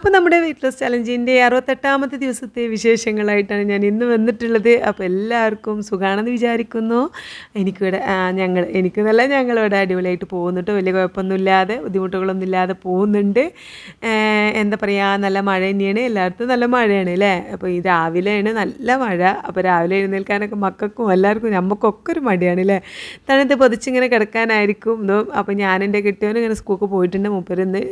അപ്പോൾ നമ്മുടെ weight loss ചലഞ്ചിന്റെ അറുപത്തെട്ടാമത്തെ ദിവസത്തെ വിശേഷങ്ങളായിട്ടാണ് ഞാൻ ഇന്ന് വന്നിട്ടുള്ളത്. അപ്പോൾ എല്ലാവർക്കും സുഖാണെന്ന് വിചാരിക്കുന്നു. എനിക്കിവിടെ ഞങ്ങൾ എനിക്ക് നല്ല ഞങ്ങളിവിടെ അടിപൊളിയായിട്ട് പോകുന്നുണ്ട്. വലിയ കുഴപ്പമൊന്നുമില്ലാതെ ബുദ്ധിമുട്ടുകളൊന്നും ഇല്ലാതെ പോകുന്നുണ്ട്. എന്താ പറയുക നല്ല മഴ തന്നെയാണ്. എല്ലായിടത്തും നല്ല മഴയാണ് അല്ലേ? അപ്പോൾ ഈ രാവിലെയാണ് നല്ല മഴ. അപ്പോൾ രാവിലെ എഴുന്നേൽക്കാനൊക്കെ മക്കൾക്കും എല്ലാവർക്കും നമുക്കൊക്കെ ഒരു മടിയാണ് അല്ലേ? തണുത്ത് പൊതിച്ചിങ്ങനെ കിടക്കാനായിരിക്കും. അപ്പോൾ ഞാൻ കെട്ടിയവനും ഇങ്ങനെ സ്കൂൾക്ക് പോയിട്ടുണ്ട്. മൂപ്പരിന്ന്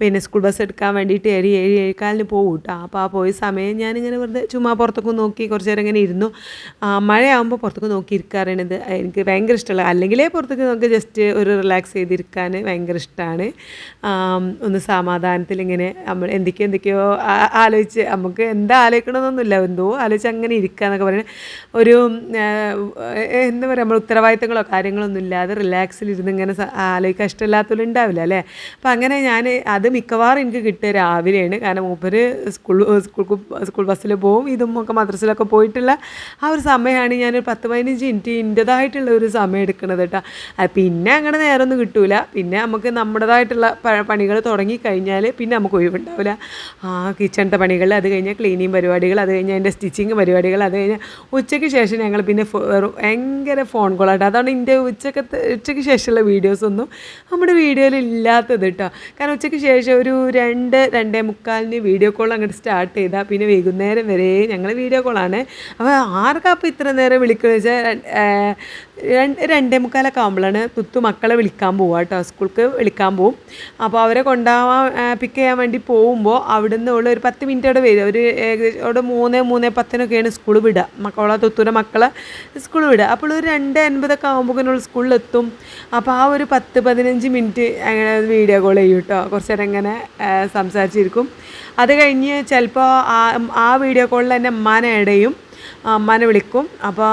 പിന്നെ സ്കൂൾ ബസ് എടുക്കാൻ വേണ്ടിയിട്ട് ഏഴ് ഏഴ് ഏഴുകാലിന് പോകും കേട്ടോ അപ്പോൾ ആ പോയ സമയം ഞാനിങ്ങനെ വെറുതെ ചുമ്മാ പുറത്തൊക്കെ നോക്കി കുറച്ച് നേരം ഇങ്ങനെ ഇരുന്നു. മഴയാകുമ്പോൾ പുറത്തൊക്കെ നോക്കി ഇരിക്കാറുണ്ട് എനിക്ക് ഭയങ്കര ഇഷ്ടമുള്ള അല്ലെങ്കിലേ പുറത്തൊക്കെ നോക്കി ജസ്റ്റ് ഒരു റിലാക്സ് ചെയ്തിരിക്കാൻ ഭയങ്കര ഇഷ്ടമാണ് ഒന്ന് സമാധാനത്തിൽ ഇങ്ങനെ നമ്മൾ എന്തൊക്കെയോ എന്തൊക്കെയോ ആലോചിച്ച് നമുക്ക് എന്താ ആലോചിക്കണമെന്നൊന്നുമില്ല എന്തോ ആലോചിച്ച് അങ്ങനെ ഇരിക്കുക എന്നൊക്കെ പറയുന്നത് ഒരു എന്താ പറയുക നമ്മൾ ഉത്തരവാദിത്തങ്ങളോ കാര്യങ്ങളൊന്നും ഇല്ലാതെ റിലാക്സിലിരുന്ന് ഇങ്ങനെ ആലോചിക്കാൻ ഇഷ്ടമില്ലാത്തവരും ഉണ്ടാവില്ല അല്ലേ? അപ്പം അങ്ങനെ ഞാൻ അത് മിക്കവാറും എനിക്ക് കിട്ടുക രാവിലെയാണ്. കാരണം മൂപ്പര് സ്കൂൾ സ്കൂൾ സ്കൂൾ ബസ്സിൽ പോവും. ഇതും ഒക്കെ മദ്രസിലൊക്കെ പോയിട്ടുള്ള ആ ഒരു സമയമാണ് ഞാൻ ഒരു പത്ത് പതിനഞ്ച് മിനിറ്റ് എന്റെതായിട്ടുള്ള ഒരു സമയം എടുക്കുന്നത് കേട്ടോ പിന്നെ അങ്ങനെ നേരമൊന്നും കിട്ടൂല. പിന്നെ നമുക്ക് നമ്മുടേതായിട്ടുള്ള പണികൾ തുടങ്ങി കഴിഞ്ഞാൽ പിന്നെ നമുക്ക് ഒഴിവുണ്ടാവില്ല ആ കിച്ചണത്തെ പണികൾ അത് കഴിഞ്ഞാൽ ക്ലീനിങ് പരിപാടികൾ അത് കഴിഞ്ഞാൽ അതിന്റെ സ്റ്റിച്ചിങ് പരിപാടികൾ അത് കഴിഞ്ഞാൽ ഉച്ചയ്ക്ക് ശേഷം ഞങ്ങൾ പിന്നെ ഭയങ്കര ഫോൺ കോളായിട്ട് അതാണ് എന്റെ ഉച്ചക്കത്തെ ഉച്ചയ്ക്ക് ശേഷമുള്ള വീഡിയോസൊന്നും നമ്മുടെ വീഡിയോയിൽ ഇല്ലാത്തത് കേട്ടോ കാരണം ഉച്ചയ്ക്ക് ശേഷം ഒരു രണ്ട് രണ്ടേ മുക്കാലിന് വീഡിയോ കോൾ അങ്ങോട്ട് സ്റ്റാർട്ട് ചെയ്താൽ പിന്നെ വൈകുന്നേരം വരെ ഞങ്ങൾ വീഡിയോ കോളാണ് അപ്പോൾ ആർക്കാ അപ്പോൾ ഇത്ര നേരം വിളിക്കുന്നത് വെച്ചാൽ രണ്ട് മുക്കാലൊക്കെ ആകുമ്പോഴാണ് തുത്തു മക്കളെ വിളിക്കാൻ പോവുക കേട്ടോ. സ്കൂൾക്ക് വിളിക്കാൻ പോവും. അപ്പോൾ അവരെ കൊണ്ടുപോകാൻ പിക്ക് ചെയ്യാൻ വേണ്ടി പോകുമ്പോൾ അവിടെ നിന്ന് ഉള്ള ഒരു പത്ത് മിനിറ്റ് അവിടെ വരും. ഒരു ഏകദേശം അവിടെ മൂന്ന് മൂന്ന് പത്തിനൊക്കെയാണ് സ്കൂൾ വിടുക മക്കളെ തുത്തൂരെ മക്കളെ സ്കൂൾ വിടുക അപ്പോൾ ഒരു രണ്ട് അൻപതൊക്കെ ആകുമ്പോഴേക്കും സ്കൂളിലെത്തും അപ്പോൾ ആ ഒരു പത്ത് പതിനഞ്ച് മിനിറ്റ് അങ്ങനെ വീഡിയോ കോൾ ചെയ്യും കേട്ടോ. കുറച്ച് നേരം ഇങ്ങനെ സംസാരിച്ചിരിക്കും. അത് കഴിഞ്ഞ് ചിലപ്പോൾ ആ ആ വീഡിയോ കോളിൽ തന്നെ ഉമ്മാനെ ഇടയും അമ്മാനെ വിളിക്കും. അപ്പോൾ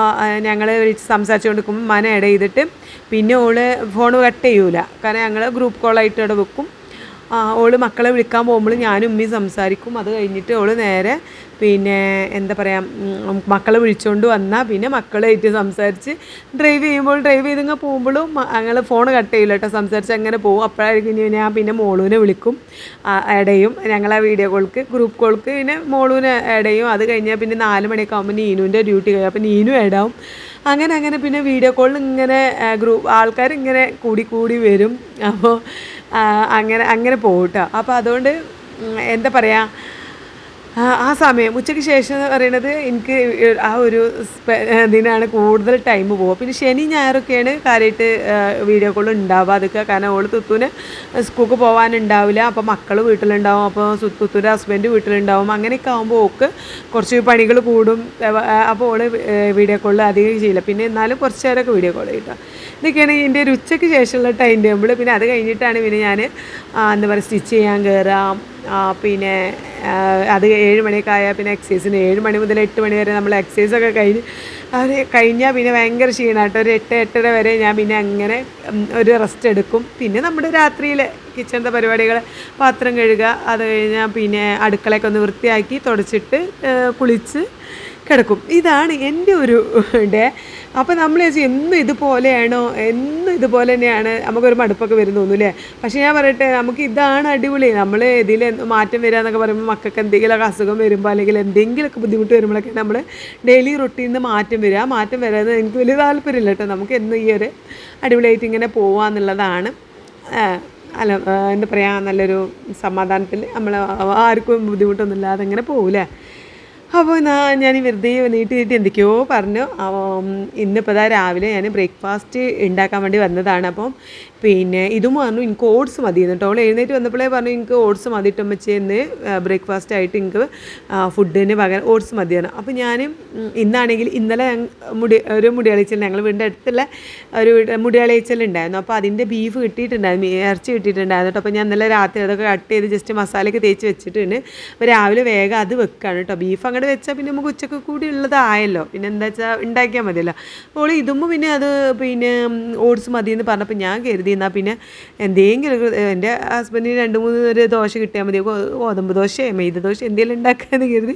ഞങ്ങൾ വിളിച്ച് സംസാരിച്ചുകൊണ്ട് നിൽക്കുമ്പോൾ ഉമ്മാനെ ഇട ചെയ്തിട്ട് പിന്നെ ഓൾ ഫോൺ കട്ട് ചെയ്യൂല. കാരണം ഞങ്ങൾ ഗ്രൂപ്പ് കോളായിട്ട് അവിടെ വെക്കും. ഓൾ മക്കളെ വിളിക്കാൻ പോകുമ്പോൾ ഞാനും ഉമ്മയും സംസാരിക്കും. അത് കഴിഞ്ഞിട്ട് ഓൾ നേരെ പിന്നെ എന്താ പറയുക മക്കളെ വിളിച്ചുകൊണ്ട് വന്നാൽ പിന്നെ മക്കളായിട്ട് സംസാരിച്ച് ഡ്രൈവ് ചെയ്യുമ്പോൾ ഡ്രൈവ് ചെയ്തിങ്ങ് പോകുമ്പോഴും ഞങ്ങൾ ഫോൺ കട്ട് ചെയ്യില്ല കേട്ടോ സംസാരിച്ച് അങ്ങനെ പോകും. അപ്പോഴായിരിക്കും ഞാൻ പിന്നെ മോളൂനെ വിളിക്കും. ഇടയും ഞങ്ങൾ ആ വീഡിയോ കോൾക്ക് ഗ്രൂപ്പ് കോൾക്ക് പിന്നെ മോളൂനെ ഇടയും അത് കഴിഞ്ഞാൽ പിന്നെ നാല് മണിയൊക്കെ ആകുമ്പോൾ നീനുവിന്റെ ഡ്യൂട്ടി കഴിയും. അപ്പോൾ നീനു ഇടാവും അങ്ങനെ അങ്ങനെ പിന്നെ വീഡിയോ കോളിൽ ഇങ്ങനെ ഗ്രൂപ്പ് ആൾക്കാർ ഇങ്ങനെ കൂടി കൂടി വരും. അപ്പോൾ അങ്ങനെ അങ്ങനെ പോകും അപ്പോൾ അതുകൊണ്ട് എന്താ പറയുക ആ സമയം ഉച്ചയ്ക്ക് ശേഷം എന്ന് പറയുന്നത് എനിക്ക് ആ ഒരു ഇതിനാണ് കൂടുതൽ ടൈം പോകുക പിന്നെ ശനി ഞായറൊക്കെയാണ് കാര്യമായിട്ട് വീഡിയോ കോൾ ഉണ്ടാവുക. അതൊക്കെ കാരണം ഓൾ തുത്തൂന് സ്കൂൾക്ക് പോകാനുണ്ടാവില്ല അപ്പോൾ മക്കൾ വീട്ടിലുണ്ടാവും. അപ്പോൾ തുത്തൂന്റെ ഹസ്ബൻഡ് വീട്ടിലുണ്ടാവും. അങ്ങനെയൊക്കെ ആകുമ്പോൾ ഓക്ക് കുറച്ച് പണികൾ കൂടും. അപ്പോൾ ഓൾ വീഡിയോ കോളിൽ അധികം ചെയ്യില്ല. പിന്നെ എന്നാലും കുറച്ച് നേരമൊക്കെ വീഡിയോ കോൾ ചെയ്താൽ ഇതൊക്കെയാണ് എന്റെ ഒരു ഉച്ചയ്ക്ക് ശേഷമുള്ള ടൈം ടേബിൾ പിന്നെ അത് കഴിഞ്ഞിട്ടാണ് പിന്നെ ഞാൻ എന്താ പറയുക സ്റ്റിച്ച് ചെയ്യാൻ കയറാം പിന്നെ അത് ഏഴ് മണിയൊക്കെ ആയാൽ പിന്നെ എക്സസൈസിന് ഏഴ് മണി മുതൽ എട്ട് മണി വരെ നമ്മൾ എക്സസൈസൊക്കെ കഴിഞ്ഞ് അത് കഴിഞ്ഞാൽ പിന്നെ ഭയങ്കര ക്ഷീണമായിട്ട് ഒരു എട്ട് എട്ടര വരെ ഞാൻ പിന്നെ അങ്ങനെ ഒരു റെസ്റ്റ് എടുക്കും. പിന്നെ നമ്മുടെ രാത്രിയിൽ കിച്ചണിന്റെ പരിപാടികൾ പാത്രം കഴുകുക അത് കഴിഞ്ഞാൽ പിന്നെ അടുക്കളയൊക്കെ ഒന്ന് വൃത്തിയാക്കി തുടച്ചിട്ട് കുളിച്ച് കിടക്കും. ഇതാണ് എന്റെ ഒരു ഡേ. അപ്പോൾ നമ്മൾ ചോദിച്ചാൽ എന്നും ഇതുപോലെയാണോ? എന്നും ഇതുപോലെ തന്നെയാണ്. നമുക്കൊരു മടുപ്പൊക്കെ വരുന്നു തോന്നുന്നു പക്ഷേ ഞാൻ പറയട്ടെ നമുക്ക് ഇതാണ് അടിപൊളി. നമ്മൾ ഇതിൽ മാറ്റം വരിക എന്നൊക്കെ പറയുമ്പോൾ മക്കൾക്ക് എന്തെങ്കിലുമൊക്കെ അസുഖം വരുമ്പോൾ അല്ലെങ്കിൽ എന്തെങ്കിലുമൊക്കെ ബുദ്ധിമുട്ട് വരുമ്പോഴൊക്കെ നമ്മൾ ഡെയിലി റൊട്ടീനിൽ നിന്ന് മാറ്റം വരിക മാറ്റം വരാതെ എനിക്ക് വലിയ താല്പര്യമില്ല കേട്ടോ. നമുക്ക് എന്നും ഈ ഒരു അടിപൊളിയായിട്ട് ഇങ്ങനെ പോവാന്നുള്ളതാണ്. അല്ല എന്താ പറയുക നല്ലൊരു സമാധാനത്തിൽ നമ്മൾ ആർക്കും ബുദ്ധിമുട്ടൊന്നുമില്ലാതെ ഇങ്ങനെ പോകൂലേ അപ്പോൾ ഞാൻ വെറുതെ നീട്ടി നീട്ടി എന്തൊക്കെയോ പറഞ്ഞു. ഇന്നിപ്പോൾ ഇതാ രാവിലെ ഞാൻ ബ്രേക്ക്ഫാസ്റ്റ് ഉണ്ടാക്കാൻ വേണ്ടി വന്നതാണ്. അപ്പം പിന്നെ ഇതും പറഞ്ഞു എനിക്ക് ഓട്സ് മതി എന്നിട്ട് അവൾ എഴുന്നേറ്റ് വന്നപ്പോഴേ പറഞ്ഞു എനിക്ക് ഓട്സ് മതി ഇട്ടമ്മച്ചെന്ന് ബ്രേക്ക്ഫാസ്റ്റ് ആയിട്ട് എനിക്ക് ഫുഡിന് പകരം ഓട്സ് മതിയാണ് അപ്പോൾ ഞാൻ ഇന്നാണെങ്കിൽ ഇന്നലെ മുടി ഒരു മുടിയാളിച്ചൽ ഞങ്ങൾ വീടിന്റെ അടുത്തുള്ള ഒരു മുടിയാളിച്ചൽ ഉണ്ടായിരുന്നു അപ്പോൾ അതിന്റെ ബീഫ് കിട്ടിയിട്ടുണ്ടായിരുന്നു ഇറച്ചി കിട്ടിയിട്ടുണ്ടായിരുന്നു കേട്ടോ. അപ്പോൾ ഞാൻ ഇന്നലെ രാത്രി അതൊക്കെ കട്ട് ചെയ്ത് ജസ്റ്റ് മസാലയൊക്കെ തേച്ച് വെച്ചിട്ടുണ്ട്. അപ്പോൾ രാവിലെ വേഗം അത് വെക്കുകയാണ് കേട്ടോ. ബീഫ് അങ്ങോട്ട് വെച്ചാൽ പിന്നെ നമുക്ക് ഉച്ചയ്ക്ക് കൂടി ഉള്ളതായല്ലോ. പിന്നെ എന്താ വെച്ചാൽ ഉണ്ടാക്കിയാൽ മതിയല്ലോ. അപ്പോൾ ഇതുമ്പോൾ പിന്നെ അത് പിന്നെ ഓട്സ് മതി എന്ന് പറഞ്ഞപ്പോൾ ഞാൻ കരുതി എന്നാൽ പിന്നെ എന്തെങ്കിലും എന്റെ ഹസ്ബൻഡിന് രണ്ട് മൂന്ന് ഒരു ദോശ കിട്ടിയാൽ മതി. ഗോതമ്പ് ദോശയോ മെയ്ത ദോശ എന്തെങ്കിലും ഉണ്ടാക്കാമെന്ന് കരുതി.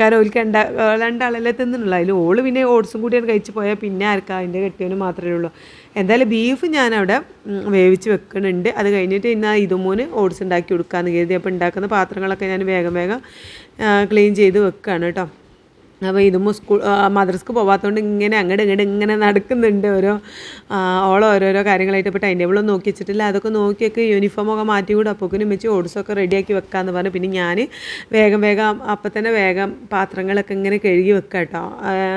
കാരണം ഉണ്ടാ രണ്ടാളല്ലേ തിന്നുള്ളൂ. അതിൽ ഓൾ പിന്നെ ഓട്സും കൂടിയാണ് കഴിച്ച് പോയാൽ പിന്നെ ആർക്കാ അതിന്റെ കെട്ടിയവന് മാത്രമേ ഉള്ളൂ. എന്തായാലും ബീഫ് ഞാനവിടെ വേവിച്ച് വെക്കുന്നുണ്ട്. അത് കഴിഞ്ഞിട്ട് ഇന്ന് ഇതുമൂന്ന് ഓട്സ് ഉണ്ടാക്കി കൊടുക്കാമെന്ന് കരുതി. അപ്പോൾ ഉണ്ടാക്കുന്ന പാത്രങ്ങളൊക്കെ ഞാൻ വേഗം വേഗം ക്ലീൻ ചെയ്ത് വെക്കുകയാണ് കേട്ടോ. അപ്പോൾ ഇതും സ്കൂൾ മദ്രസ്ക്ക് പോകാത്തതുകൊണ്ട് ഇങ്ങനെ അങ്ങോട്ട് ഇങ്ങോട്ട് ഇങ്ങനെ നടക്കുന്നുണ്ട് ഓരോ ഓളോ ഓരോരോ കാര്യങ്ങളായിട്ട് ഇപ്പോൾ ടൈം ടേബിളൊന്നും നോക്കി വെച്ചിട്ടില്ല. അതൊക്കെ നോക്കിയൊക്കെ യൂണിഫോമൊക്കെ മാറ്റി കൂടെ അപ്പോക്കിനും വെച്ച് ഓട്സൊക്കെ റെഡിയാക്കി വെക്കാമെന്ന് പറഞ്ഞു. പിന്നെ ഞാൻ വേഗം വേഗം അപ്പം തന്നെ വേഗം പാത്രങ്ങളൊക്കെ ഇങ്ങനെ കഴുകി വെക്കുക കേട്ടോ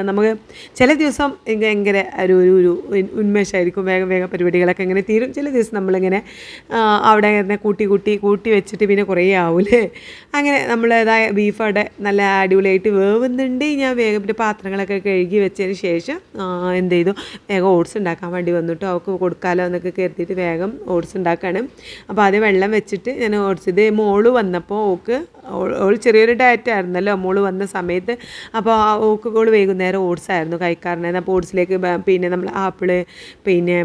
നമുക്ക് ചില ദിവസം ഭയങ്കര ഒരു ഒരു ഒരു ഉന്മേഷമായിരിക്കും വേഗം വേഗം പരിപാടികളൊക്കെ ഇങ്ങനെ തീരും. ചില ദിവസം നമ്മളിങ്ങനെ അവിടെ ഇങ്ങനെ കൂട്ടി കൂട്ടി കൂട്ടി വെച്ചിട്ട് പിന്നെ കുറേ ആവൂലേ. അങ്ങനെ നമ്മളേതായ ബീഫ് അവിടെ നല്ല അടിപൊളിയായിട്ട് വേവുന്നുണ്ട്. ഞാൻ വേഗം പിന്നെ പാത്രങ്ങളൊക്കെ കഴുകി വെച്ചതിന് ശേഷം എന്ത് ചെയ്തു? വേഗം ഓട്സ് ഉണ്ടാക്കാൻ വേണ്ടി വന്നിട്ട് അവൾക്ക് കൊടുക്കാലോ എന്നൊക്കെ കരുതിയിട്ട് വേഗം ഓട്സ് ഉണ്ടാക്കുകയാണ് അപ്പോൾ ആദ്യം വെള്ളം വെച്ചിട്ട് ഞാൻ ഓട്സ് ഇത് മോൾ വന്നപ്പോൾ ഓക്ക് ഓൾ ചെറിയൊരു ഡയറ്റ് ആയിരുന്നല്ലോ മോൾ വന്ന സമയത്ത്. അപ്പോൾ ഓക്ക് ഓൾ വൈകുന്നേരം ഓട്സ് ആയിരുന്നു കഴിക്കാറുണ്ടായിരുന്നു അപ്പോൾ ഓട്സിലേക്ക് പിന്നെ നമ്മൾ ആപ്പിൾ പിന്നെ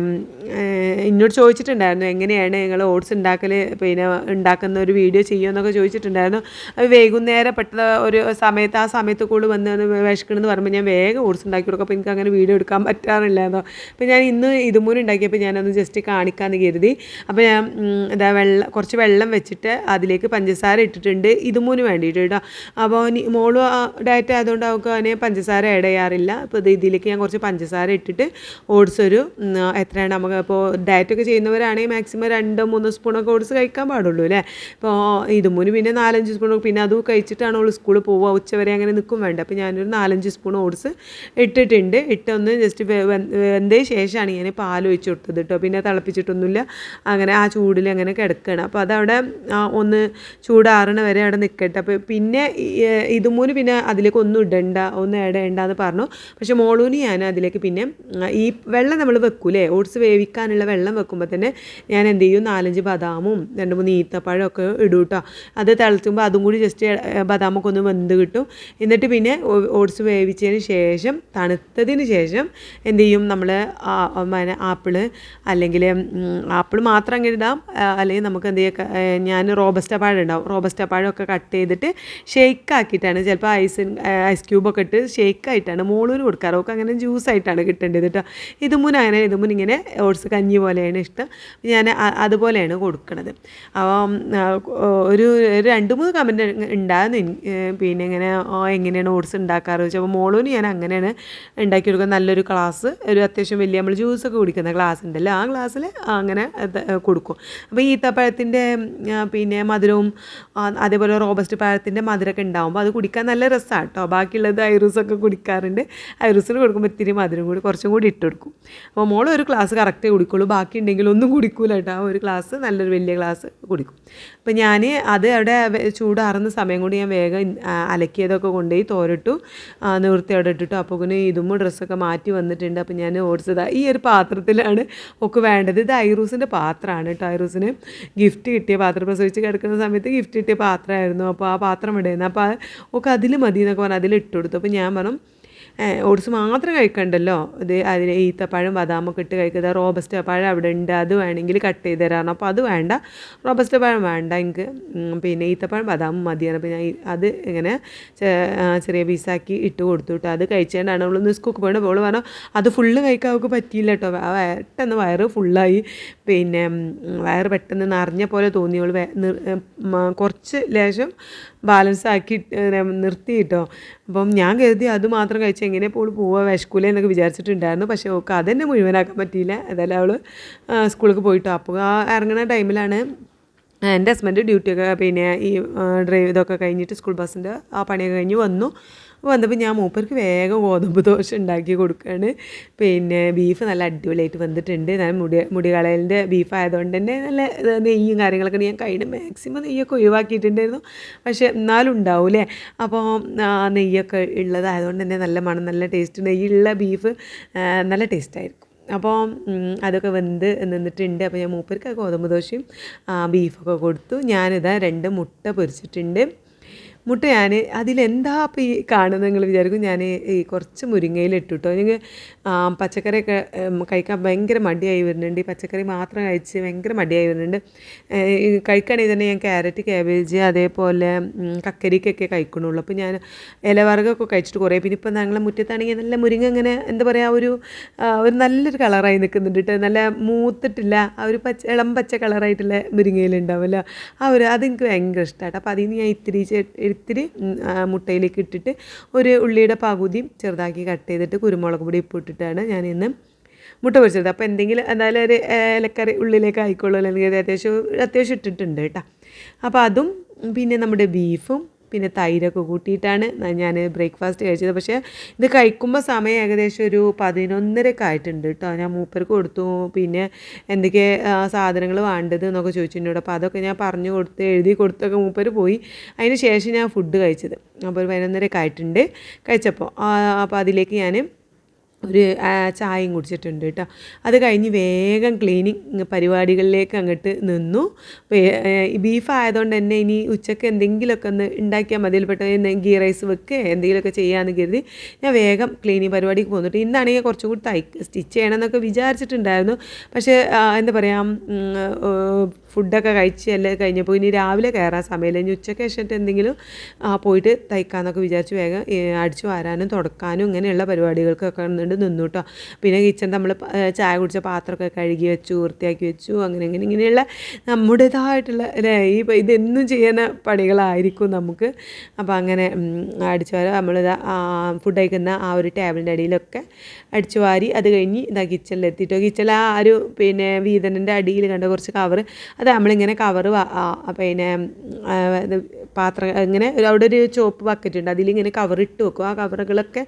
എന്നോട് ചോദിച്ചിട്ടുണ്ടായിരുന്നു എങ്ങനെയാണ് നിങ്ങൾ ഓട്സ് ഉണ്ടാക്കൽ പിന്നെ ഉണ്ടാക്കുന്ന ഒരു വീഡിയോ ചെയ്യുമെന്നൊക്കെ ചോദിച്ചിട്ടുണ്ടായിരുന്നു. അത് വൈകുന്നേരം പെട്ട ഒരു സമയത്ത് ആ സമയത്ത് കൂടെ വന്ന് വിശക്കണമെന്ന് പറയുമ്പോൾ ഞാൻ വേഗം ഓട്സ് ഉണ്ടാക്കി കൊടുക്കും. അപ്പോൾ എനിക്ക് അങ്ങനെ വീഡിയോ എടുക്കാൻ പറ്റാറില്ലായിരുന്നു അപ്പോൾ ഞാൻ ഇന്ന് ഇതുമൂലം ഉണ്ടാക്കിയപ്പോൾ ഞാനൊന്ന് ജസ്റ്റ് കാണിക്കാമെന്ന് കരുതി. അപ്പോൾ ഞാൻ എന്താ വെള്ളം കുറച്ച് വെള്ളം വെച്ചിട്ട് അതിലേക്ക് പഞ്ചസാര ഇട്ടിട്ടുണ്ട് ഇതുമൂന് വേണ്ടിയിട്ട് കേട്ടോ. അപ്പോൾ മോൾ ഡയറ്റ് ആയതുകൊണ്ട് അവൾക്ക് അതിനെ പഞ്ചസാര ആഡ് ചെയ്യാറില്ല. അപ്പോൾ ഇത് ഇതിലേക്ക് ഞാൻ കുറച്ച് പഞ്ചസാര ഇട്ടിട്ട് ഓട്സ് ഒരു എത്രയാണ് നമുക്ക് ഇപ്പോൾ ഡയറ്റൊക്കെ ചെയ്യുന്നവരാണെങ്കിൽ മാക്സിമം രണ്ടോ മൂന്നോ സ്പൂണൊക്കെ ഓട്സ് കഴിക്കാൻ പാടുള്ളൂ അല്ലേ? അപ്പോൾ ഇതുമൂന്ന് പിന്നെ നാലഞ്ച് സ്പൂൺ പിന്നെ അതും കഴിച്ചിട്ടാണ് അവൾ സ്കൂളിൽ പോവുക ഉച്ചവരെ അങ്ങനെ നിൽക്കും വേണ്ട. അപ്പോൾ ഞാനൊരു നാലഞ്ച് സ്പൂൺ ഓട്സ് ഇട്ടിട്ടുണ്ട്. ഇട്ടൊന്ന് ജസ്റ്റ് വെന്തതിന് ശേഷമാണ് ഞാൻ പാൽ ഒഴിച്ച് കൊടുത്തത് കേട്ടോ പിന്നെ തിളപ്പിച്ചിട്ടൊന്നുമില്ല. അങ്ങനെ ആ ചൂടിൽ അങ്ങനെ കിടക്കണം. അപ്പോൾ അതവിടെ ഒന്ന് ചൂടാറണ വരെ അവിടെ നിൽക്കട്ടെ അപ്പോൾ പിന്നെ ഇതുമൂന്ന് പിന്നെ അതിലേക്ക് ഒന്നും ഇടണ്ട ഒന്നും ഇടേണ്ട എന്ന് പറഞ്ഞു. പക്ഷേ മോളൂന് ഞാൻ അതിലേക്ക് പിന്നെ ഈ വെള്ളം നമ്മൾ വെക്കൂലേ? ഓട്സ് വേവിക്കാനുള്ള വെള്ളം വെക്കുമ്പോൾ തന്നെ ഞാൻ എന്ത് ചെയ്യും? നാലഞ്ച് ബദാമും രണ്ട് മൂന്ന് ഈത്തപ്പഴമൊക്കെ ഇടും കേട്ടോ അത് തിളച്ചുമ്പോൾ അതും കൂടി ജസ്റ്റ് ബദാമൊക്കെ ഒന്ന് വെന്ത് കിട്ടും. എന്നിട്ട് പിന്നെ ഓട്സ് വേവിച്ചതിന് ശേഷം തണുത്തതിന് ശേഷം എന്ത് ചെയ്യും? നമ്മൾ ആപ്പിൾ അല്ലെങ്കിൽ ആപ്പിൾ മാത്രം അങ്ങനെ ഇടാം. അല്ലെങ്കിൽ നമുക്ക് എന്ത് ചെയ്യാം ഞാൻ റോബസ്റ്റ പാഴുണ്ടാവും റോബസ്റ്റ പാഴൊക്കെ കട്ട് ചെയ്തിട്ട് ഷേക്ക് ആക്കിയിട്ടാണ് ചിലപ്പോൾ ഐസ് ഐസ് ക്യൂബൊക്കെ ഇട്ട് ഷേക്ക് ആയിട്ടാണ് മോളൂര് കൊടുക്കാറ്. ഒക്കെ അങ്ങനെ ജ്യൂസ് ആയിട്ടാണ് കിട്ടേണ്ടത് കേട്ടോ ഇതുമുൻ അങ്ങനെ ഇതുമുൻ ഇങ്ങനെ ഓട്സ് കഞ്ഞി പോലെയാണ് ഇഷ്ടം. ഞാൻ അതുപോലെയാണ് കൊടുക്കുന്നത് അപ്പം ഒരു രണ്ട് മൂന്ന് കമന്റ് ഉണ്ടായിരുന്നു പിന്നെ ഇങ്ങനെ എങ്ങനെയാണ് ഓട്സ് ഉണ്ടാക്കാറ്. ചിലപ്പോൾ മോളൂന് ഞാൻ അങ്ങനെയാണ് ഉണ്ടാക്കി കൊടുക്കുക. നല്ലൊരു ക്ലാസ് ഒരു അത്യാവശ്യം വലിയ നമ്മൾ ജ്യൂസൊക്കെ കുടിക്കുന്ന ഗ്ലാസ് ഉണ്ടല്ലോ ആ ഗ്ലാസ്സിൽ അങ്ങനെ കൊടുക്കും. അപ്പോൾ ഈത്തപ്പഴത്തിന്റെ പിന്നെ മധുരവും അതേപോലെ റോബസ്റ്റ് പഴത്തിന്റെ മധുരമൊക്കെ ഉണ്ടാകുമ്പോൾ അത് കുടിക്കാൻ നല്ല രസമാണ് കേട്ടോ ബാക്കിയുള്ളത് ഐറൂസൊക്കെ കുടിക്കാറുണ്ട്. ഐറൂസിന് കൊടുക്കുമ്പോൾ ഇത്തിരി മധുരം കൂടി കുറച്ചും കൂടി ഇട്ട് കൊടുക്കും. അപ്പോൾ മോൾ ഒരു ക്ലാസ് കറക്റ്റേ കുടിക്കുള്ളൂ. ബാക്കി ഉണ്ടെങ്കിൽ ഒന്നും കുടിക്കൂല കേട്ടോ ഒരു ക്ലാസ് നല്ലൊരു വലിയ ഗ്ലാസ് കുടിക്കും. അപ്പോൾ ഞാൻ അത് അവിടെ ചൂടാറുന്ന സമയം കൊണ്ട് ഞാൻ വേഗം അലക്കിയതൊക്കെ കൊണ്ടുപോയി തോരട്ടു. ആ, നിവർത്തി അവിടെ ഇട്ടിട്ടു. അപ്പോൾ പിന്നെ ഇതും ഡ്രസ്സൊക്കെ മാറ്റി വന്നിട്ടുണ്ട്. അപ്പോൾ ഞാൻ ഓടിച്ചത്. ഈ ഒരു പാത്രത്തിലാണ് ഒക്കെ വേണ്ടത്. ഇത് ഐറൂസിന്റെ പാത്രമാണ് കേട്ടോ. ഐറൂസിന് ഗിഫ്റ്റ് കിട്ടിയ പാത്രം. പ്രസവിച്ച് കിടക്കുന്ന സമയത്ത് ഗിഫ്റ്റ് കിട്ടിയ പാത്രമായിരുന്നു. അപ്പോൾ ആ പാത്രം ഇടയിരുന്നു അപ്പോൾ ഒക്കെ അതിൽ മതി എന്നൊക്കെ പറഞ്ഞാൽ അതിൽ ഇട്ട് കൊടുത്തു. അപ്പോൾ ഞാൻ പറഞ്ഞു ഓട്സ് മാത്രം കഴിക്കണ്ടല്ലോ. ഇത് അതിന് ഈത്തപ്പഴം ബദാമൊക്കെ ഇട്ട് കഴിക്കുക. റോബസ്റ്റ പഴം അവിടെ ഉണ്ട്. അത് വേണമെങ്കിൽ കട്ട് ചെയ്ത് തരാറ് അപ്പോൾ അത് വേണ്ട. റോബസ്റ്റ പഴം വേണ്ട എനിക്ക്. പിന്നെ ഈത്തപ്പഴം ബദാമും മതിയാണ് അപ്പോൾ ഞാൻ അത് ഇങ്ങനെ ചെറിയ പീസാക്കി ഇട്ട് കൊടുത്തു കേട്ടോ. അത് കഴിച്ചുകൊണ്ടാണ് അവളൊന്ന് സ്കൂക്ക് പോകണം അപ്പോൾ അവൾ പറഞ്ഞു അത് ഫുള്ള് കഴിക്കാൻ അവൾക്ക് പറ്റിയില്ല കേട്ടോ. ആ പെട്ടെന്ന് വയറ് ഫുള്ളായി പിന്നെ വയറ് പെട്ടെന്ന് നിറഞ്ഞ പോലെ തോന്നി അവൾ കുറച്ച് ലേശം ബാലൻസ് ആക്കി നിർത്തി അപ്പം ഞാൻ കരുതി അത് മാത്രം കഴിച്ച് എങ്ങനെ പോൾ പോവുക വിശക്കൂല എന്നൊക്കെ വിചാരിച്ചിട്ടുണ്ടായിരുന്നു. പക്ഷേ ഓക്കെ അതെന്നെ മുഴുവനാക്കാൻ പറ്റിയില്ല. ഏതായാലും അവൾ സ്കൂളിൽ പോയിട്ടോ. അപ്പോൾ ആ ഇറങ്ങുന്ന ടൈമിലാണ് എന്റെ ഹസ്ബൻഡ് ഡ്യൂട്ടിയൊക്കെ പിന്നെ ഈ ഡ്രൈവ് ഇതൊക്കെ കഴിഞ്ഞിട്ട് സ്കൂൾ ബസ്സിന്റെ ആ പണിയൊക്കെ കഴിഞ്ഞ് വന്നു. വന്നപ്പോൾ ഞാൻ മൂപ്പർക്ക് വേഗം ഗോതമ്പ് ദോശ ഉണ്ടാക്കി കൊടുക്കുകയാണ്. പിന്നെ ബീഫ് നല്ല അടിപൊളിയായിട്ട് വന്നിട്ടുണ്ട്. ഞാൻ മുടി മുടി കളയലിന്റെ ബീഫ് ആയതുകൊണ്ട് തന്നെ നല്ല നെയ്യും കാര്യങ്ങളൊക്കെ ഞാൻ കഴിഞ്ഞ മാക്സിമം നെയ്യൊക്കെ ഒഴിവാക്കിയിട്ടുണ്ടായിരുന്നു. പക്ഷേ എന്നാലും ഉണ്ടാവും അല്ലേ അപ്പോൾ നെയ്യൊക്കെ ഉള്ളതായതുകൊണ്ട് തന്നെ നല്ല മണം നല്ല ടേസ്റ്റ് നെയ്യുള്ള ബീഫ് നല്ല ടേസ്റ്റായിരിക്കും അപ്പോൾ അതൊക്കെ വെന്ത് നിന്നിട്ടുണ്ട്. അപ്പോൾ ഞാൻ മൂപ്പർക്ക് ഗോതമ്പ് ദോശയും ബീഫൊക്കെ കൊടുത്തു. ഞാനിതാ രണ്ട് മുട്ട പൊരിച്ചിട്ടുണ്ട്. മുട്ട ഞാൻ അതിലെന്താ അപ്പം ഈ കാണുന്നത് നിങ്ങൾ വിചാരിക്കും ഞാൻ ഈ കുറച്ച് മുരിങ്ങയിലിട്ടു കേട്ടോ നിങ്ങൾ പച്ചക്കറിയൊക്കെ കഴിക്കാൻ ഭയങ്കര മടിയായി വരുന്നുണ്ട്. ഈ പച്ചക്കറി മാത്രം കഴിച്ച് ഭയങ്കര മടിയായി വരുന്നുണ്ട്. കഴിക്കുകയാണെങ്കിൽ തന്നെ ഞാൻ ക്യാരറ്റ് ക്യാബേജ് അതേപോലെ കക്കരിക്കൊക്കെ കഴിക്കണുള്ളൂ. അപ്പോൾ ഞാൻ ഇലവർഗമൊക്കെ കഴിച്ചിട്ട് കുറേ. പിന്നെ ഇപ്പം ഞങ്ങളെ മുറ്റത്താണെങ്കിൽ നല്ല മുരിങ്ങ ഇങ്ങനെ എന്താ പറയുക ഒരു ഒരു നല്ലൊരു കളറായി നിൽക്കുന്നുണ്ട് കേട്ടോ. നല്ല മൂത്തിട്ടില്ല ആ ഒരു പച്ച ഇളം പച്ച കളറായിട്ടുള്ള മുരിങ്ങയിലുണ്ടാവുമല്ലോ ആ ഒരു അതെനിക്ക് ഭയങ്കര ഇഷ്ടമായിട്ട് അപ്പോൾ അതിൽ നിന്ന് ഞാൻ ഇത്തിരി ഇത്തിരി മുട്ടയിലേക്ക് ഇട്ടിട്ട് ഒരു ഉള്ളിയുടെ പകുതി ചെറുതാക്കി കട്ട് ചെയ്തിട്ട് കുരുമുളക് പൊടി ഉപ്പ് ഇട്ടിട്ടാണ് ഞാൻ ഇന്ന് മുട്ട പൊരിച്ചത്. അപ്പോൾ എന്തെങ്കിലും എന്തായാലും ഒരു ഇലക്കറി ഉള്ളിലേക്ക് ആയിക്കോളൂ. അല്ലെങ്കിൽ അത്യാവശ്യം അത്യാവശ്യം ഇട്ടിട്ടുണ്ട് കേട്ടോ. അപ്പോൾ അതും പിന്നെ നമ്മുടെ ബീഫും പിന്നെ തൈരൊക്കെ കൂട്ടിയിട്ടാണ് ഞാൻ ബ്രേക്ക്ഫാസ്റ്റ് കഴിച്ചത്. പക്ഷേ ഇത് കഴിക്കുമ്പോൾ സമയം ഏകദേശം ഒരു പതിനൊന്നരയൊക്കെ ആയിട്ടുണ്ട് കേട്ടോ ഞാൻ മൂപ്പർക്ക് കൊടുത്തു. പിന്നെ എന്തൊക്കെ സാധനങ്ങൾ വേണ്ടത് എന്നൊക്കെ ചോദിച്ചിട്ടുണ്ട്. അപ്പോൾ അതൊക്കെ ഞാൻ പറഞ്ഞു കൊടുത്ത് എഴുതി കൊടുത്തൊക്കെ മൂപ്പർ പോയി. അതിന് ശേഷം ഞാൻ ഫുഡ് കഴിച്ചത്. അപ്പോൾ ഒരു പതിനൊന്നരയൊക്കെ ആയിട്ടുണ്ട് കഴിച്ചപ്പോൾ അപ്പോൾ അതിലേക്ക് ഞാൻ ഒരു ചായയും കുടിച്ചിട്ടുണ്ട് കേട്ടോ അത് കഴിഞ്ഞ് വേഗം ക്ലീനിങ് പരിപാടികളിലേക്ക് അങ്ങോട്ട് നിന്നു. ബീഫ് ആയതുകൊണ്ട് തന്നെ ഇനി ഉച്ചയ്ക്ക് എന്തെങ്കിലുമൊക്കെ ഒന്ന് ഉണ്ടാക്കിയാൽ മതിയിൽ പെട്ടെന്ന് ഗീ റൈസ് വെക്കുക എന്തെങ്കിലുമൊക്കെ ചെയ്യാമെന്ന് കരുതി ഞാൻ വേഗം ക്ലീനിങ് പരിപാടിക്ക് പോന്നിട്ട് ഇന്നാണെങ്കിൽ കുറച്ചും കൂടി തൈ സ്റ്റിച്ച് ചെയ്യണമെന്നൊക്കെ വിചാരിച്ചിട്ടുണ്ടായിരുന്നു. പക്ഷേ എന്താ പറയുക ഫുഡൊക്കെ കഴിച്ച് എല്ലാം കഴിഞ്ഞപ്പോൾ ഇനി രാവിലെ കയറാൻ സമയമില്ല. ഇനി ഉച്ചയ്ക്ക് ശേഷം എന്തെങ്കിലും പോയിട്ട് തയ്ക്കാമെന്നൊക്കെ വിചാരിച്ച് വേഗം അടിച്ചു വാരാനും തുടക്കാനും ഇങ്ങനെയുള്ള പരിപാടികൾക്കൊക്കെ നിന്നിട്ട് നിന്നു കേട്ടോ പിന്നെ കിച്ചൺ നമ്മൾ ചായ കുടിച്ച പാത്രമൊക്കെ കഴുകി വെച്ചു വൃത്തിയാക്കി വെച്ചു അങ്ങനെ അങ്ങനെ ഇങ്ങനെയുള്ള നമ്മുടേതായിട്ടുള്ള അല്ലേ ഈ ഇതെന്നും ചെയ്യുന്ന പണികളായിരിക്കും നമുക്ക്. അപ്പോൾ അങ്ങനെ അടിച്ചു വരാം നമ്മളിത് ഫുഡ് കഴിക്കുന്ന ആ ഒരു ടേബിളിന്റെ അടിയിലൊക്കെ അടിച്ചു വാരി അത് കഴിഞ്ഞ് ഇതാ കിച്ചണിൽ എത്തിയിട്ടോ. കിച്ചണിൽ ആ ഒരു പിന്നെ വീതനന്റെ അടിയിൽ കണ്ട കുറച്ച് കവർ അത് നമ്മളിങ്ങനെ കവർ പിന്നെ പാത്രം ഇങ്ങനെ അവിടെ ഒരു ചോപ്പ് ബക്കറ്റ് ഉണ്ട്. അതിലിങ്ങനെ കവർ ഇട്ട് വെക്കും. ആ കവറുകളൊക്കെ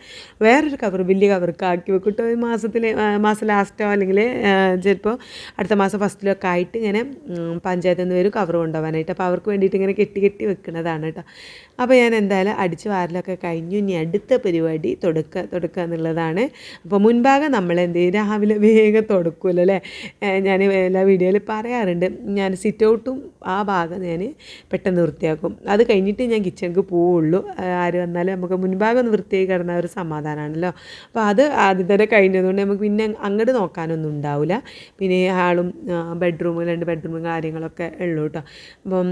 വേറൊരു കവർ വലിയ കവർക്ക് ആക്കി വെക്കും കേട്ടോ മാസത്തിൽ മാസം ലാസ്റ്റോ അല്ലെങ്കിൽ ചിലപ്പോൾ അടുത്ത മാസം ഫസ്റ്റിലൊക്കെ ആയിട്ട് ഇങ്ങനെ പഞ്ചായത്തിൽ നിന്ന് വരും കവർ കൊണ്ടുപോകാനായിട്ട്. അപ്പോൾ അവർക്ക് വേണ്ടിയിട്ട് ഇങ്ങനെ കെട്ടി കെട്ടി വെക്കുന്നതാണ് കേട്ടോ അപ്പോൾ ഞാൻ എന്തായാലും അടിച്ച് വാരലൊക്കെ കഴിഞ്ഞു. ഇനി അടുത്ത പരിപാടി തുടക്കുക തുടക്കുക എന്നുള്ളതാണ്. അപ്പോൾ മുൻഭാഗം നമ്മൾ എന്ത് ചെയ്യും? രാവിലെ വേഗം തുടക്കുമല്ലോ അല്ലേ? ഞാൻ എല്ലാ വീഡിയോയിൽ പറയാറുണ്ട്. ഞാൻ സിറ്റ് ഔട്ടും ആ ഭാഗം ഞാൻ പെട്ടെന്ന് വൃത്തിയാക്കും. അത് കഴിഞ്ഞിട്ട് ഞാൻ കിച്ചണിക്ക് പോവുള്ളൂ. ആര് വന്നാലും നമുക്ക് മുൻഭാഗം ഒന്ന് വൃത്തിയായി കിടന്ന ഒരു സമാധാനമാണല്ലോ അപ്പോൾ അത് ആദ്യം തന്നെ കഴിഞ്ഞതുകൊണ്ട് നമുക്ക് പിന്നെ അങ്ങോട്ട് നോക്കാനൊന്നും ഉണ്ടാവില്ല പിന്നെ ഹാളും ബെഡ്റൂമും രണ്ട് ബെഡ്റൂമും കാര്യങ്ങളൊക്കെ ഉള്ളൂ കേട്ടോ അപ്പം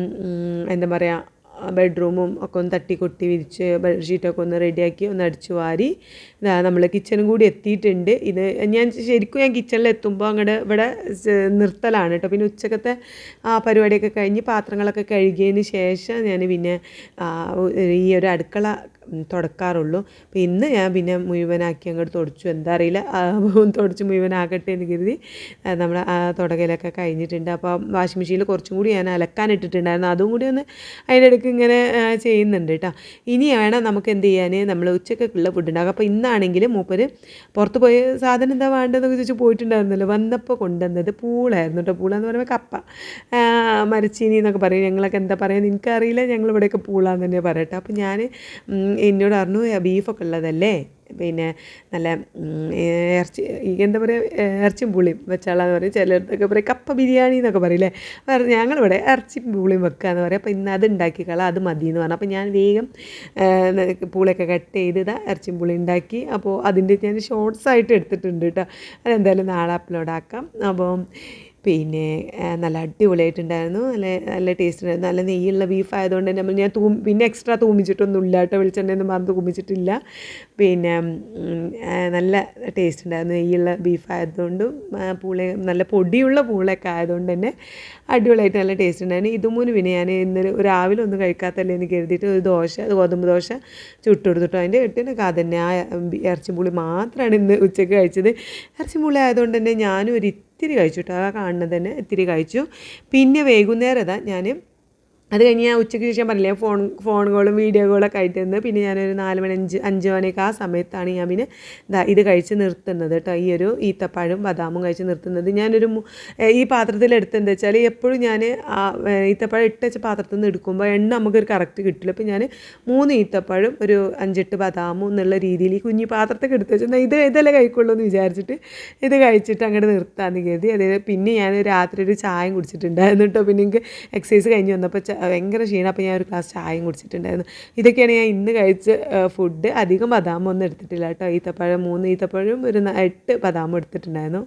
എന്താ പറയുക ബെഡ്റൂമും ഒക്കെ ഒന്ന് തട്ടി കൊട്ടി വിരിച്ച് ബെഡ്ഷീറ്റൊക്കെ ഒന്ന് റെഡിയാക്കി ഒന്ന് അടിച്ചു വാരി. നമ്മൾ കിച്ചനും കൂടി എത്തിയിട്ടുണ്ട്. ഇത് ഞാൻ ശരിക്കും ഞാൻ കിച്ചണിൽ എത്തുമ്പോൾ അങ്ങോട്ട് ഇവിടെ നിർത്തലാണ് കേട്ടോ പിന്നെ ഉച്ചക്കത്തെ പരിപാടിയൊക്കെ കഴിഞ്ഞ് പാത്രങ്ങളൊക്കെ കഴുകിയതിന് ശേഷം ഞാൻ പിന്നെ ഈ ഒരു അടുക്കള തുടക്കാറുള്ളൂ. അപ്പോൾ ഇന്ന് ഞാൻ പിന്നെ മുഴുവനാക്കി അങ്ങോട്ട് തുടച്ചു. എന്താ അറിയില്ല. തുടച്ച് മുഴുവനാകട്ടെ എന്ന് കരുതി ആ തുടകയിലൊക്കെ കഴിഞ്ഞിട്ടുണ്ട്. അപ്പോൾ വാഷിംഗ് മെഷീനിൽ കുറച്ചും കൂടി ഞാൻ അലക്കാൻ ഇട്ടിട്ടുണ്ടായിരുന്നു. അതും കൂടി ഒന്ന് അതിന്റെ ഇടയ്ക്ക് ഇങ്ങനെ ചെയ്യുന്നുണ്ട് കേട്ടോ. ഇനി വേണം നമുക്ക് എന്ത് ചെയ്യാൻ നമ്മൾ ഉച്ചക്കൊക്കെയുള്ള ഫുഡ് ഉണ്ടാകും അപ്പോൾ ഇന്നാണെങ്കിൽ മൂപ്പര് പുറത്ത് പോയ സാധനം എന്താ വേണ്ടതെന്നൊക്കെ ചോദിച്ച് പോയിട്ടുണ്ടായിരുന്നല്ലോ. വന്നപ്പോൾ കൊണ്ടുവന്നത് പൂളായിരുന്നു കേട്ടോ. പൂള എന്ന് പറയുമ്പോൾ കപ്പ. മരച്ചീനി എന്നൊക്കെ പറയും. ഞങ്ങളൊക്കെ എന്താ പറയുക എനിക്കറിയില്ല. ഞങ്ങളിവിടെയൊക്കെ പൂളാന്ന് തന്നെ പറയട്ടെ. അപ്പോൾ ഞാൻ എന്നോട് പറഞ്ഞു ബീഫൊക്കെ ഉള്ളതല്ലേ? പിന്നെ നല്ല ഇറച്ചി എന്താ പറയുക ഇറച്ചിയും പുളിയും വെച്ചാളാന്ന് പറയും. ചിലയിടത്തൊക്കെ പറയും കപ്പ ബിരിയാണി എന്നൊക്കെ പറയില്ലേ ഞങ്ങളിവിടെ ഇറച്ചിയും പുളിയും വെക്കുക എന്ന് പറയും. അപ്പോൾ ഇന്ന് അത് ഉണ്ടാക്കിക്കളാം അത് മതി എന്ന് പറഞ്ഞു. അപ്പോൾ ഞാൻ വേഗം പുളിയൊക്കെ കട്ട് ചെയ്ത് ഇതാ ഇറച്ചിയും പുളി ഉണ്ടാക്കി. അപ്പോൾ അതിന്റെ ഞാൻ ഷോർട്സ് ആയിട്ട് എടുത്തിട്ടുണ്ട് കേട്ടോ. അതെന്തായാലും നാളെ അപ്ലോഡ് ആക്കാം. അപ്പോൾ പിന്നെ നല്ല അടിപൊളിയായിട്ടുണ്ടായിരുന്നു. നല്ല നല്ല ടേസ്റ്റ് ഉണ്ടായിരുന്നു. നല്ല നെയ്യുള്ള ബീഫ് ആയതുകൊണ്ട് തന്നെ നമ്മൾ ഞാൻ തൂ പിന്നെ എക്സ്ട്രാ തൂമിച്ചിട്ടൊന്നും ഇല്ല. കേട്ടോ വെളിച്ചെണ്ണയൊന്നും മറന്ന് തൂമിച്ചിട്ടില്ല. പിന്നെ നല്ല ടേസ്റ്റ് ഉണ്ടായിരുന്നു നെയ്യുള്ള ബീഫ് ആയതുകൊണ്ടും പൂള നല്ല പൊടിയുള്ള പൂളയൊക്കെ ആയതുകൊണ്ട് തന്നെ അടിപൊളിയായിട്ട് നല്ല ടേസ്റ്റ് ഉണ്ടായിരുന്നു. ഇതുമൂന്ന് പിന്നെ ഞാൻ ഇന്നലെ രാവിലെ ഒന്നും കഴിക്കാത്തല്ലേ എന്ന് കരുതിയിട്ട് ഒരു ദോശ ഗോതമ്പ് ദോശ ചുട്ടുകൊടുത്തിട്ടോ അതിന്റെ കെട്ടിനൊക്കെ അതന്നെ ആ ഇറച്ചിപ്പുളി മാത്രമാണ് ഇന്ന് ഉച്ചയ്ക്ക് കഴിച്ചത്. ഇറച്ചിപ്പുളി ആയതുകൊണ്ട് തന്നെ ഞാനും ഒരു ഇത്തിരി കഴിച്ചു കേട്ടോ. ആ കാണുന്നത് തന്നെ. ഇത്തിരി കഴിച്ചു. പിന്നെ വൈകുന്നേരം ഞാൻ അത് കഴിഞ്ഞ് ഞാൻ ഉച്ചയ്ക്ക് ശേഷം പറഞ്ഞില്ലേ ഫോൺ ഫോൺ കോളും വീഡിയോ കോളൊക്കെ ആയിട്ട് നിന്ന് പിന്നെ ഞാനൊരു നാല് മണി അഞ്ച് അഞ്ച് മണിയൊക്കെ ആ സമയത്താണ് ഞാൻ പിന്നെ ഇത് കഴിച്ച് നിർത്തുന്നത് കേട്ടോ. ഈ ഒരു ഈത്തപ്പഴവും ബദാമും കഴിച്ച് നിർത്തുന്നത്. ഞാനൊരു ഈ പാത്രത്തിൽ എടുത്തെന്താ വെച്ചാൽ എപ്പോഴും ഞാൻ ഈത്തപ്പഴം ഇട്ട് വെച്ച പാത്രത്തിൽ നിന്ന് എടുക്കുമ്പോൾ എണ്ണ നമുക്കൊരു കറക്റ്റ് കിട്ടില്ല. അപ്പോൾ ഞാൻ മൂന്ന് ഈത്തപ്പഴം ഒരു അഞ്ചെട്ട് ബദാമും എന്നുള്ള രീതിയിൽ ഈ കുഞ്ഞി പാത്രത്തൊക്കെ എടുത്ത് വെച്ചാൽ ഇത് ഇതല്ലേ കഴിക്കുള്ളൂ എന്ന് വിചാരിച്ചിട്ട് ഇത് കഴിച്ചിട്ട് അങ്ങോട്ട് നിർത്താമെന്ന് കരുതി. അതായത് പിന്നെ ഞാൻ രാത്രി ഒരു ചായം കുടിച്ചിട്ടുണ്ടായിരുന്നു കേട്ടോ. പിന്നെ എനിക്ക് എക്സസൈസ് കഴിഞ്ഞ് വന്നപ്പോൾ ഭയങ്കര ക്ഷീണം. അപ്പോൾ ഞാൻ ഒരു ഗ്ലാസ് ചായയും കുടിച്ചിട്ടുണ്ടായിരുന്നു. ഇതൊക്കെയാണ് ഞാൻ ഇന്ന് കഴിച്ച ഫുഡ് അധികം ബദാമൊന്നും എടുത്തിട്ടില്ല കേട്ടോ. ഈത്തപ്പഴം മൂന്ന് ഈത്തപ്പഴവും ഒരു എട്ട് ബദാമും എടുത്തിട്ടുണ്ടായിരുന്നു.